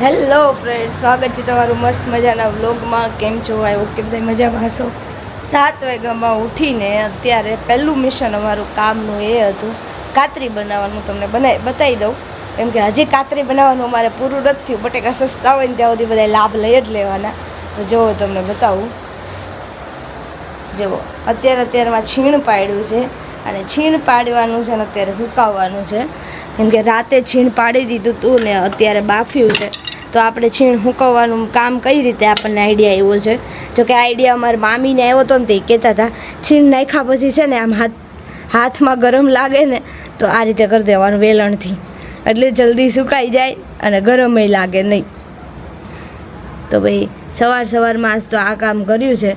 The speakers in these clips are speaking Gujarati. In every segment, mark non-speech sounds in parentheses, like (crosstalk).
હેલો ફ્રેન્ડ સ્વાગત છે તમારું મસ્ત મજાના વ્લોગમાં કેમ છો? આઈ ઓકે બધા મજામાં હશો. સાત વાગ્યામાં ઉઠીને અત્યારે પહેલું મિશન અમારું કામનું એ હતું, કાતરી બનાવવાનું તમને બનાવી બતાવી દઉં. કેમ કે હજી કાતરી બનાવવાનું અમારે પૂરું નથી થયું, બટેકા સસ્તા હોય ને ત્યાં સુધી બધા લાભ લઈ જ લેવાના. તો જુઓ તમને બતાવું. જુઓ, અત્યારે અત્યારમાં છીણ પાડ્યું છે અને છીણ પાડવાનું છે ને અત્યારે હુકાવવાનું છે. કેમ કે રાતે છીણ પાડી દીધું હતું ને અત્યારે બાફ્યું છે. તો આપણે છીણ હુકવવાનું કામ કઈ રીતે આપણને આઈડિયા આવ્યો છે? જો કે આઈડિયા અમારા મામીને આવ્યો હતો ને તે કહેતા હતા, છીણ નાખ્યા પછી છે ને આમ હાથ, હાથમાં ગરમ લાગે ને, તો આ રીતે કરી દેવાનું વેલણથી. એટલે જલ્દી સુકાઈ જાય અને ગરમય લાગે નહીં. તો ભાઈ, સવાર સવારમાં આજ તો આ કામ કર્યું છે.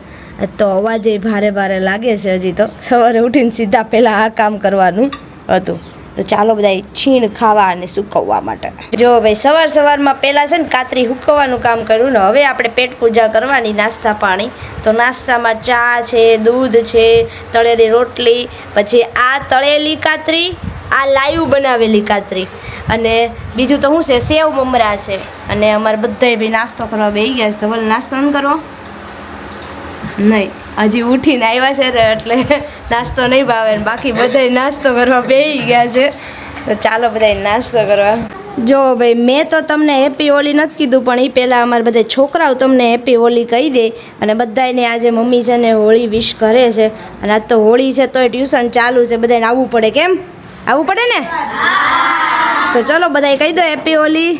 તો અવાજે ભારે ભારે લાગે છે હજી તો. સવારે ઉઠીને સીધા પહેલાં આ કામ કરવાનું હતું. તો ચાલો બધા છીણ ખાવા અને સૂકવવા માટે. જો ભાઈ સવાર સવારમાં પહેલાં છે ને કાતરી હુકવવાનું કામ કર્યું ને હવે આપણે પેટ પૂજા કરવાની નાસ્તા પાણી. તો નાસ્તામાં ચા છે, દૂધ છે, તળેલી રોટલી, પછી આ તળેલી કાતરી, આ લાઈવ બનાવેલી કાતરી. અને બીજું તો શું છે, સેવ મમરા છે. અને અમારે બધાય ભાઈ નાસ્તો કરવા બેસી ગયા છે. તો બોલે, નાસ્તો ન કરો? નહીં. હજી ઉઠીને આવ્યા છે રે એટલે નાસ્તો નહીં ભાવે બાકી બધાય નાસ્તો કરવા બેસી ગયા છે. તો ચાલો બધાય નાસ્તો કરવા. જો ભાઈ મેં તો તમને હેપી હોલી નથી કીધું પણ એ પહેલાં અમારા બધા છોકરાઓ તમને હેપી હોલી કહી દે અને બધાને આજે મમ્મી છે ને હોળી વિશ કરે છે. અને આજ તો હોળી છે તોય ટ્યુશન ચાલુ છે બધાને આવવું પડે કેમ? આવવું પડે ને? તો ચલો બધાય કહી દો હેપી હોલી.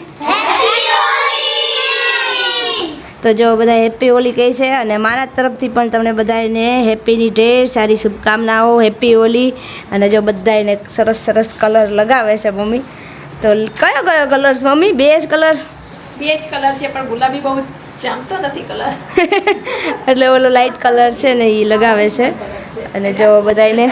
તો જો બધા હેપી હોલી કહે છે અને મારા તરફથી પણ તમને બધાને હેપીની ઢેર સારી શુભકામનાઓ હેપી હોલી અને જો બધાને સરસ સરસ કલર લગાવે છે મમ્મી. તો કયો કયો કલર મમ્મી? બે જ કલર બે જ કલર છે પણ ગુલાબી બહુ જામતો નથી કલર (laughs) એટલે ઓલો લાઇટ કલર છે ને એ લગાવે છે. અને જો બધાને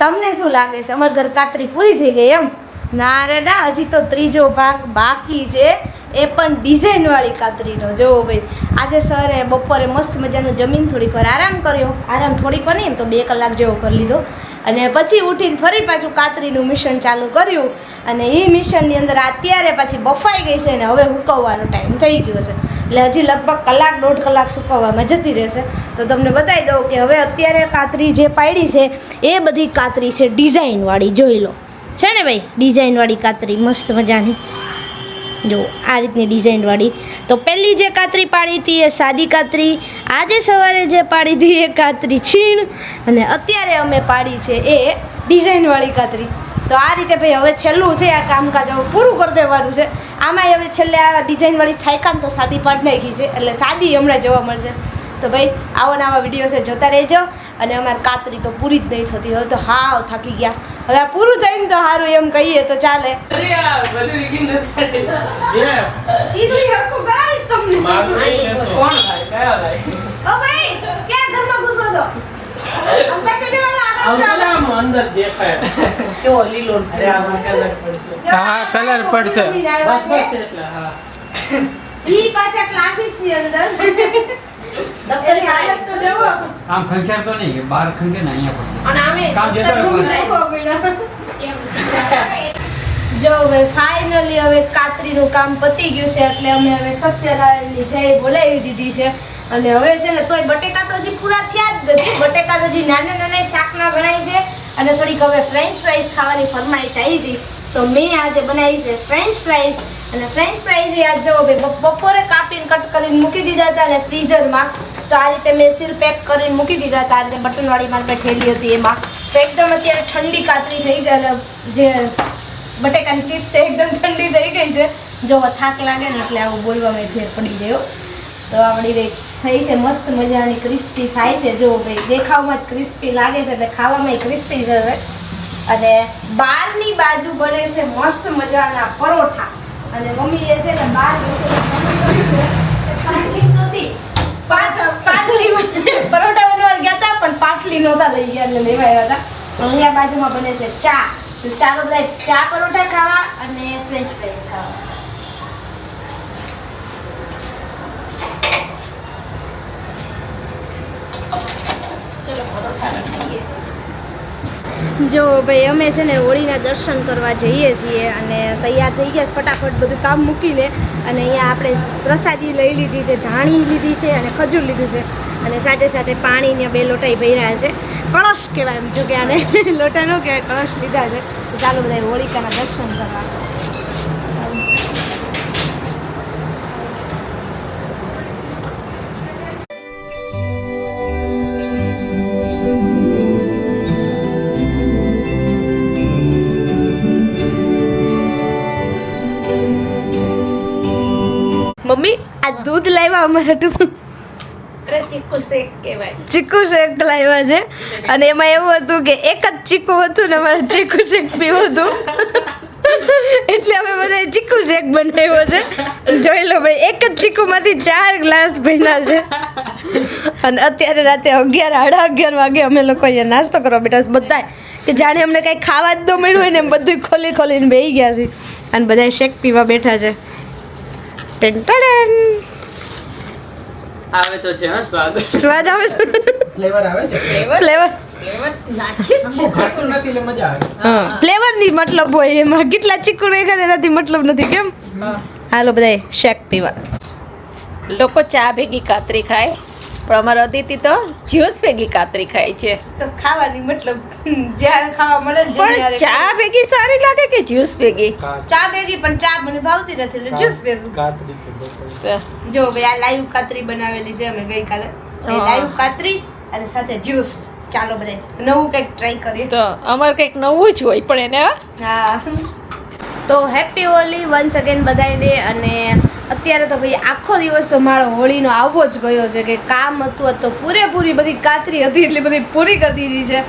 તમને શું લાગે છે? અમાર ઘર કાતરી પૂરી થઈ ગઈ એમ? ના રે, ના, હજી તો ત્રીજો ભાગ બાકી છે. એ પણ ડિઝાઇન વાળી કાતરીનો. જોવો ભાઈ, આજે સરે બપોરે મસ્ત મજાનું જમીન થોડીક વાર આરામ કર્યો. આરામ થોડીક વાર નહીં, એમ તો બે કલાક જેવો કરી લીધો. અને પછી ઉઠીને ફરી પાછું કાતરીનું મિશન ચાલુ કર્યું. અને એ મિશનની અંદર અત્યારે પાછી બફાઈ ગઈ છે ને હવે હુકવવાનો ટાઈમ થઈ ગયો છે. એટલે હજી લગભગ કલાક દોઢ કલાક સુકવવામાં જતી રહેશે. તો તમને બતાવી દઉં કે હવે અત્યારે કાતરી જે પાડી છે, એ બધી કાતરી છે ડિઝાઇનવાળી, જોઈ લો. છે ને ભાઈ? ડિઝાઇનવાળી કાતરી, મસ્ત મજાની. જો, આ રીતની ડિઝાઇનવાળી. તો પહેલી જે કાતરી પાડી હતી એ સાદી કાતરી, આજે સવારે જે પાડી હતી એ કાતરી છીણ, અને અત્યારે અમે પાડી છે એ ડિઝાઇનવાળી કાતરી. તો આ રીતે ભાઈ, હવે છેલ્લું છે આ કામકાજ, હવે પૂરું કરી દેવાનું છે. આમાંય હવે છેલ્લે આ ડિઝાઇનવાળી થાય કામ તો સાદી પાડી નાખી છે એટલે સાદી હમણાં જોવા મળશે. તો ભાઈ આવો ને આવા વીડિયો છે જોતા રહેજો. અને અમારે કાતરી તો પૂરી જ નહીં થતી હવે તો હાવ થાકી ગયા. હવે આ પૂરું થઈને તો સારું એમ કહીએ તો ચાલે. આમ. અંદર દેખાય. કેવો લીલો આમાં પડશે. હા, કલર પડશે. બસ બસ એટલે હા. ઈ પાછા ક્લાસીસની અંદર. દફતરની હાલત તો જુઓ. આમ ખંખેર તો નહીં બાર ખંખે ને અહીંયા પણ અને આમે કામ જતો દફતર હોય ઘૂમ પણ. રાખ્યું. જો હવે ફાઇનલી હવે કાતરીનું કામ પતી ગયું છે એટલે અમે હવે સત્યનારાયણની જય બોલાવી દીધી છે. અને હવે છે ને તોય બટેકા તો હજી પૂરા થયા જ નથી. બટેકા તો હજી નાના નાના શાકના બનાવી છે. અને થોડીક હવે ફ્રેન્ચ ફ્રાઈઝ ખાવાની ફરમાઈશ આવી હતી. તો મેં આજે બનાવી છે ફ્રેન્ચ ફ્રાઈઝ અને ફ્રેન્ચ ફ્રાઈઝ આજ જવો ભાઈ બપોરે કાપીને કટ કરીને મૂકી દીધા હતા અને ફ્રીઝરમાં તો આ રીતે મેં સીલ પેક કરીને મૂકી દીધા હતા. આ રીતે બટનવાળી મારી થેલી હતી એમાં. તો એકદમ અત્યારે ઠંડી કાતરી થઈ ગઈ જે બટેકાની ચિપ્સ છે, એકદમ ઠંડી થઈ ગઈ છે. જો થાક લાગે ને એટલે આવું બોલવામાં ફેર પડી ગયો. તો આપણી રહી થઈ છે, મસ્ત મજાની ક્રિસ્પી થાય છે. જો ભાઈ, દેખાવમાં જ ક્રિસ્પી લાગે છે, એટલે ખાવામાં ક્રિસ્પી જ હવે. અને બહારની બાજુ બને છે મસ્ત મજાના પરોઠા. અને મમ્મી એ છે ને બહાર પાટલી. પરોઠા બનવા ગયા હતા પણ પાટલી નહોતા લઈ ગયા એટલે લેવા આવ્યા હતા અહીંયા બાજુમાં બને છે ચા. તો ચાલો બધા ચા પરોઠા ખાવા અને ફ્રેન્ચ ફ્રાઈસ ખાવા. ચલો, પરોઠા રાખીએ જો ભાઈ અમે છે ને હોળીના દર્શન કરવા જઈએ છીએ અને તૈયાર થઈ ગયા છે ફટાફટ બધું કામ મૂકીને અને અહીંયા આપણે પ્રસાદી લઈ લીધી છે, ધાણી લીધી છે અને ખજૂર લીધું છે અને સાથે સાથે પાણીને બે લોટાઈ ભર્યા છે. કળશ કહેવાય એમ, જો કે આને (laughs) લોટા ન કહેવાય, કળશ લીધા છે. ચાલો બધા હોળિકાના દર્શન કરવા. મમ્મી આ દૂધ લાવ્યા અમારા ટૂંક ચીકુ શેક કહેવાય. ચીકુ શેક લાવ્યા છે. અને એમાં એવું હતું કે એક જ ચીકુ હતું ને અમારે ચીકુ શેક પીવું હતું. એટલે અમે બધા ચીકુ શેક બનાવ્યો છે. જોઈ લો ભાઈ એક જ ચીકુમાંથી ચાર ગ્લાસ ભીના છે. અને અત્યારે રાતે અગિયાર સાડા અગિયાર વાગે અમે લોકો અહીંયા નાસ્તો કરવા બેઠા બધા કે જાણે અમને કાંઈ ખાવા જ ન મળ્યું હોય ને બધું ખોલી ખોલીને બેસી ગયા છે. અને બધા શેક પીવા બેઠા છે. ટેન ટન આવે તો છે હા સ્વાદ. સ્વાદ આવે છે. ફ્લેવર આવે છે? ફ્લેવર ફ્લેવર નાખીએ જ બહુ છે ખાટું નથી એટલે મજા આવે. હા. ફ્લેવરની મતલબ હોય એમાં. કેટલા ચીકુ રેખા એનાથી મતલબ નથી કેમ? હાલો બધાય શેક પીવા. લોકો ચા ભેગી કાતરી ખાય. પણ અમારા અદિતિ તો જ્યુસ ભેગી કાતરી ખાય છે. તો ખાવાની મતલબ જ્યારે ખાવા મળે પણ ચા ભેગી સારી લાગે કે જ્યુસ ભેગી? ચા ભેગી પણ ચા મને ભાવતી નથી એટલે જ્યુસ ભેગું. કાતરી તો જો ભાઈ આ લાઈવ કાતરી બનાવેલી છે અમે ગઈકાલે. લાઈવ કાતરી અને સાથે જ્યુસ ચાલો બધે નવું કંઈક ટ્રાય કરીએ. તો અમારે કંઈક નવું જ હોય પણ એને હા. તો હેપી હોલી વન્સ અગેન બધાને અને અત્યારે તો ભાઈ આખો દિવસ તો મારો હોળીનો આવવો જ ગયો છે કે કામ હતું તો પૂરેપૂરી બધી કાતરી હતી એટલી બધી પૂરી કરી દીધી છે.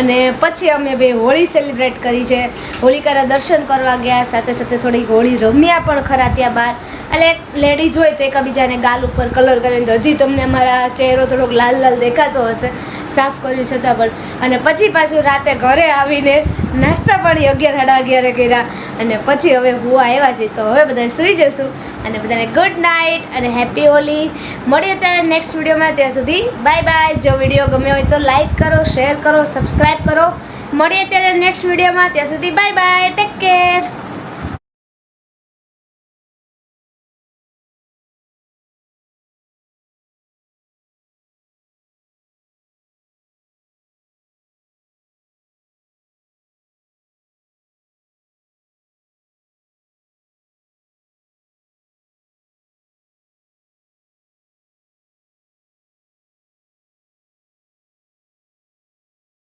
અને પછી અમે બે હોળી સેલિબ્રેટ કરી છે. હોળિકાના દર્શન કરવા ગયા, સાથે સાથે થોડીક હોળી રમ્યા પણ ખરા ત્યાં બહાર. એટલે લેડીઝ હોય તો એકબીજાને ગાલ ઉપર કલર કરીને તો હજી તમને અમારા ચહેરો થોડોક લાલ લાલ દેખાતો હશે. સાફ કર્યું છતાં પણ. અને પછી પાછું રાતે ઘરે આવીને નાસ્તા પાણી અગિયાર સાડા અગિયારે કર્યા. અને પછી હવે હુવા આવ્યા છે. તો હવે બધા સૂઈ જશું. અને બધાને ગુડ નાઇટ અને હેપી હોલી. મળીએ ત્યારે નેક્સ્ટ વિડીયોમાં. ત્યાં સુધી બાય બાય જો વીડિયો ગમ્યો હોય તો લાઇક કરો શેર કરો સબસ્ક્રાઈબ કરો. મળીએ ત્યારે નેક્સ્ટ વિડીયોમાં. ત્યાં સુધી બાય બાય ટેક કેર